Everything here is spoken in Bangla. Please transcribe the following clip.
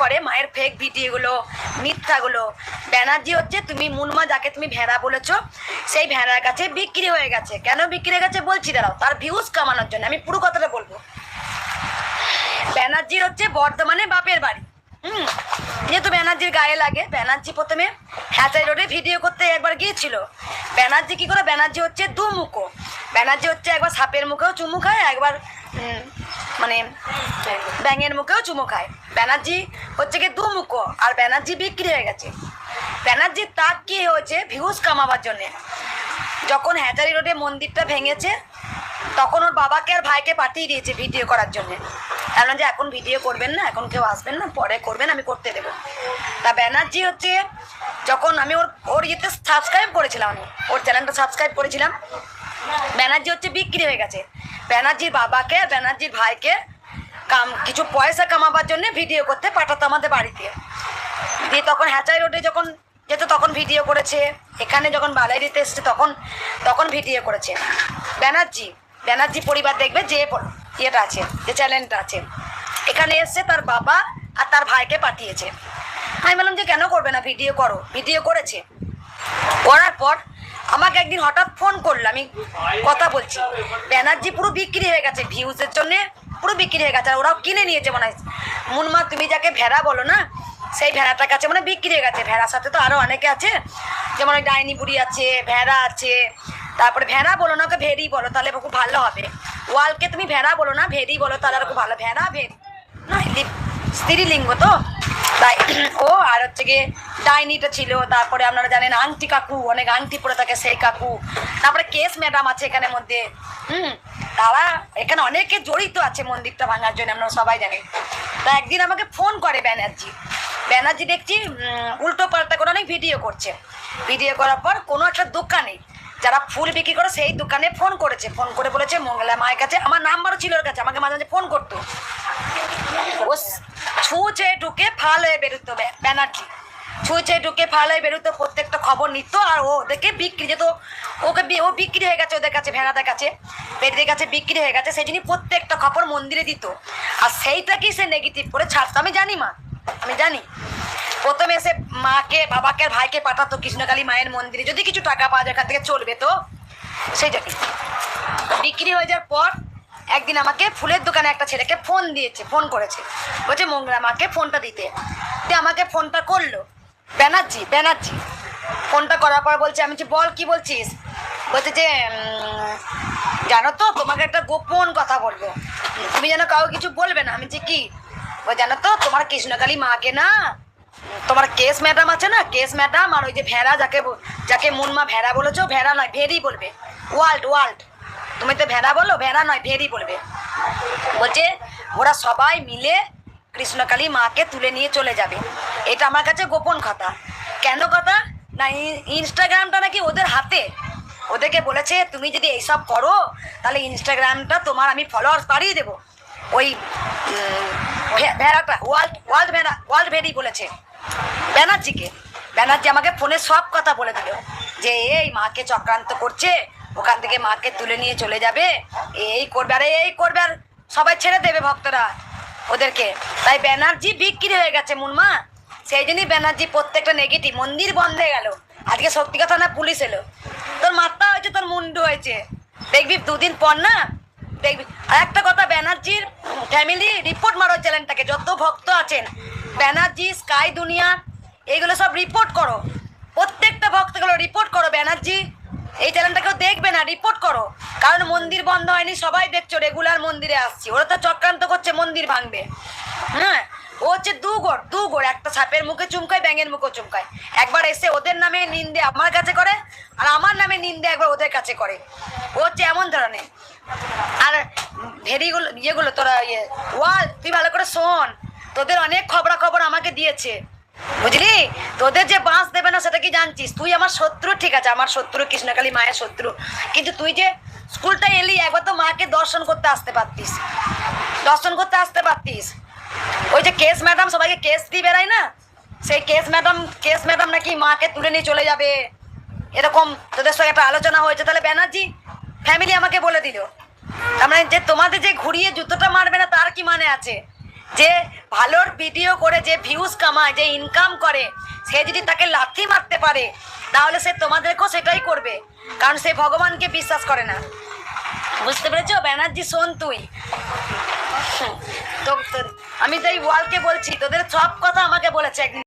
করে মায়ের ফেক ভিডিওগুলো মিথ্যাগুলো ব্যানার্জি হচ্ছে তুমি মুনমা, যাকে তুমি ভেড়া বলেছ, সেই ভেড়ার কাছে বিক্রি হয়ে গেছে। কেন বিক্রি হয়ে গেছে বলছি, দাঁড়াও, তার ভিউজ কামানোর জন্য, আমি পুরো কথাটা বলব। ব্যানার্জির হচ্ছে বর্ধমানে বাপের বাড়ি। হুম, যেহেতু ব্যানার্জির গায়ে লাগে, ব্যানার্জি প্রথমে হ্যাচাই রোডে ভিডিও করতে একবার গিয়েছিল। ব্যানার্জি কি করে? ব্যানার্জি হচ্ছে দু মুখো ব্যানার্জি হচ্ছে একবার সাপের মুখেও চুমু খায়, একবার মানে ব্যাঙের মুখেও চুমু খায়। ব্যানার্জি হচ্ছে কি দু মুখো আর ব্যানার্জি বিক্রি হয়ে গেছে। ব্যানার্জির তাক কি হয়েছে? ভিউজ কামাবার জন্যে। যখন হ্যাচারি রোডে মন্দিরটা ভেঙেছে, তখন ওর বাবাকে আর ভাইকে পাঠিয়ে দিয়েছে ভিডিও করার জন্য। এমন যে এখন ভিডিও করবেন না, এখন কেউ আসবেন না, পরে করবেন, আমি করতে দেবো। তা ব্যানার্জি হচ্ছে, যখন আমি ওর ওর ইয়েতে সাবস্ক্রাইব করেছিলাম আমি, ওর চ্যানেলটা সাবস্ক্রাইব করেছিলাম, ব্যানার্জি হচ্ছে বিক্রি হয়ে গেছে। ব্যানার্জির বাবাকে, ব্যানার্জির ভাইকে কাম, কিছু পয়সা কামাবার জন্য ভিডিও করতে পাঠাতো আমাদের বাড়িতে। দিয়ে তখন হ্যাচাই রোডে যখন যেত তখন ভিডিও করেছে। এখানে যখন বালাইরিতে এসছে তখন তখন ভিডিও করেছে। ব্যানার্জি ব্যানার্জি পরিবার দেখবে যে ইয়েটা আছে, যে চ্যানেলটা আছে। এখানে এসছে তার বাবা আর তার ভাইকে পাঠিয়েছে। আমি বললাম যে কেন করবে না, ভিডিও করো। ভিডিও করেছে। করার পর আমাকে একদিন হঠাৎ ফোন করল, আমি কথা বলছি। ব্যানার্জি পুরো বিক্রি হয়ে গেছে ভিউজের জন্যে, পুরো বিক্রি হয়ে গেছে। আর ওরাও কিনে নিয়েছে মনে হয়। মুনমা, তুমি যাকে ভেড়া বলো না, সেই ভেড়াটার কাছে মানে বিক্রি হয়ে গেছে। ভেড়ার সাথে তো আরও অনেকে আছে, যেমন ডাইনি বুড়ি আছে, ভেড়া আছে। তারপরে ভেড়া বলো না, ওকে ভেড়ি বলো, তাহলে খুব ভালো হবে। ওয়ালকে তুমি ভেড়া বলো না, ভেড়ি বলো, তাহলে আর খুব ভালো। ভেড়া, ভেড়ি। না স্ত্রীলিঙ্গ তো। তাই, ও, আর হচ্ছে গিয়ে ডাইনিটা ছিল, তারপরে আপনারা জানেন আংটি কাকু, অনেক আংটি পরে থাকে সেই কাকু। তারপরে কেস ম্যাডাম আছে এখানে মধ্যে। হুম, তারা এখানে অনেকে জড়িত আছে মন্দিরটা ভাঙার জন্য আমরা সবাই জানি তা একদিন আমাকে ফোন করে ব্যানার্জি। ব্যানার্জি দেখছি উল্টো পাল্টা করে অনেক ভিডিও করছে। ভিডিও করার পর কোনো একটা দোকানে যারা ফুল বিক্রি করে সেই দোকানে ফোন করেছে। ফোন করে বলেছে, মঙ্গলা মায়ের কাছে, আমার নাম্বারও ছিল ওর কাছে, আমাকে মাঝে মাঝে ফোন করতো। ছুঁচে ঢুকে ফাল হয়ে বেরোতো ব্য- ব্যানার্জি। ছুঁচে ঢুকে ফাল হয়ে বেরোতো প্রত্যেকটা খবর নিত আর ও ওদেরকে বিক্রি যেত। ওকে ও বিক্রি হয়ে গেছে ওদের কাছে, ভেড়াদের কাছে। বেটিদের কাছে বিক্রি হয়ে গেছে, সেই জন্য প্রত্যেকটা খবর মন্দিরে দিত। আর সেইটাকেই সে নেগেটিভ করে ছাড়তো? আমি জানি, মা। আমি জানি। প্রথমে সে মাকে, বাবাকে ভাইকে পাঠাতো কৃষ্ণকালী মায়ের মন্দিরে। যদি কিছু টাকা পাওয়া যায় থেকে চলবে তো? সেই জন্য বিক্রি হয়ে যাওয়ার পর একদিন আমাকে ফুলের দোকানে একটা ছেলেকে ফোন দিয়েছে ফোন করেছে। বলছে মঙ্গলা আমাকে ফোনটা দিতে। দিয়ে আমাকে ফোনটা করল। ব্যানার্জি ব্যানার্জি। ফোনটা করার পর বলছে, আমি যে, বল, কি বলছিস? বলছে যে জানো তো, তোমাকে একটা গোপন কথা বলব। তুমি যেন কাউ কিছু বলবে না, আমি যে কি? জানো তো, তোমার কৃষ্ণকালী মাকে না, তোমার কেস ম্যাডাম আছে না, কেস ম্যাডাম আর ওই যে ভেড়া যাকে যাকে মুনমা ভেড়া বলেছ, ভেড়া নয় ভেরি বলবে। World world. তুমি তো ভেড়া বলো, ভেড়া নয় ভেরি বলবে। বলছে, ওরা সবাই মিলে কৃষ্ণকালী মাকে তুলে নিয়ে চলে যাবে। এটা আমার কাছে গোপন কথা। কেন কথা? না ইনস্টাগ্রামটা নাকি ওদের হাতে? ওদেরকে বলেছে, তুমি যদি এইসব করো, তাহলে ইনস্টাগ্রামটা তোমার আমি ফলোয়ার্স বাড়িয়ে দেবো। ওই ভেড়াটা ওয়ার্ল্ড ওয়ার্ল্ড ভেড়া ওয়ার্ল্ড ভেরি বলেছে। ব্যানার্জিকে। ব্যানার্জি আমাকে ফোনে সব কথা বলে দিল। যে, এই মাকে চক্রান্ত করছে ওখান থেকে মাকে তুলে নিয়ে চলে যাবে। এই করবে, আর এই করবে, আর সবাই ছেড়ে দেবে ভক্তরা ওদেরকে। তাই ব্যানার্জি বিক্রি হয়ে গেছে মুনমা। সেই জন্যই ব্যানার্জি প্রত্যেকটা নেগেটিভ মন্দির বন্ধ হয়ে গেল। আজকে সত্যি কথা না, পুলিশ এলো। তোর মাথা হয়েছে, তোর মুন্ডু হয়েছে। দেখবি, দুদিন পর না, দেখবি। আর একটা কথা, ব্যানার্জির ফ্যামিলি রিপোর্ট মারো চ্যানেলটাকে যত ভক্ত আছেন। ব্যানার্জি, স্কাই দুনিয়া এইগুলো সব রিপোর্ট করো। প্রত্যেকটা ভক্তগুলো রিপোর্ট করো ব্যানার্জি। এই চ্যানেলটা কেউ দেখবে না রিপোর্ট করো। কারণ মন্দির বন্ধ হয়নি, সবাই দেখছ রেগুলার মন্দিরে আসছি। ওরা তো চক্রান্ত করছে, মন্দির ভাঙবে। হ্যাঁ? ও হচ্ছে দু গোড়, দু একটা সাপের মুখে চুমকায়, ব্যাঙের মুখে চুমকায়। একবার এসে ওদের নামে নিন্দে আমার কাছে করে, আর আমার নামে নিন্দে একবার ওদের কাছে করে। ও হচ্ছে এমন ধরনের। আর ভেরিগুলো, ইয়েগুলো, তোরা ইয়ে ওয়াল, তুই ভালো করে শোন। তোদের অনেক খবরা খবর আমাকে দিয়েছে। বুঝলি? তোদের যে বাঁশ দেবে না, সেটা কি জানছিস? তুই আমার শত্রু, ঠিক আছে? আমার শত্রু কৃষ্ণকালী মায়ের শত্রু। কিন্তু তুই যে স্কুলটা এলি, একবার তো মাকে দর্শন করতে আসতে পারতিস। দর্শন করতে আসতে পারতিস। ওই যে কেস ম্যাডাম, সবাইকে কেস দিয়ে বেড়ায় না? সেই কেস ম্যাডাম কেস ম্যাডাম নাকি মাকে তুলে নিয়ে চলে যাবে। এরকম তোদের সঙ্গে একটা আলোচনা হয়েছে। তাহলে ব্যানার্জি ফ্যামিলি আমাকে বলে দিল। তার মানে যে তোমাদের যে ঘুরিয়ে জুতোটা মারবে না, তার কি মানে আছে? যে ভালোর ভিডিও করে যে ভিউজ কামায়, যে ইনকাম করে, সে যদি তাকে লাথি মারতে পারে, তাহলে সে তোমাদেরকেও সেটাই করবে। কারণ সে ভগবানকে বিশ্বাস করে না। বুঝতে পেরেছ? ব্যানার্জি, শোন তুই। তো আমি তো এই ওয়ালকে বলছি, তোদের সব কথা আমাকে বলেছে একদিন